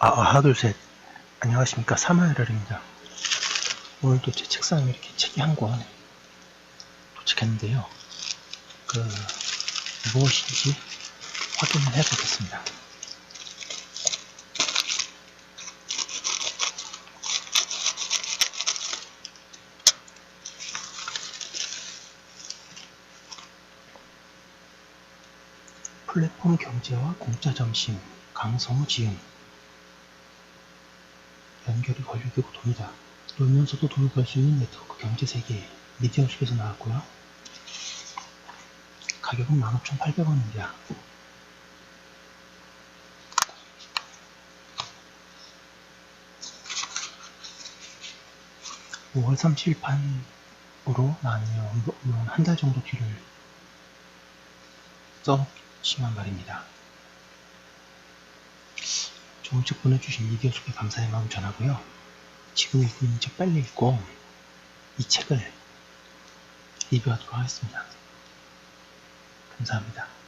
아, 하나, 둘, 셋. 안녕하십니까. 사마엘입니다. 오늘도 제 책상에 이렇게 책이 한 권 도착했는데요. 그, 무엇인지 확인을 해보겠습니다. 플랫폼 경제와 공짜 점심, 강성우 지음. 연결이 권력이고 돈이다. 놀면서도 돈을 벌 수 있는 네트워크 경제 세계 미디어 속에서 나왔고요. 가격은 15,800원입니다. (5월 30일) 판으로 나왔네요. 물론 한 달 정도 뒤를 써놓지만 말입니다. 좋은 책 보내주신 미디어 속에 감사의 마음 전하고요. 지금 읽고 있는 책 빨리 읽고 이 책을 리뷰하도록 하겠습니다. 감사합니다.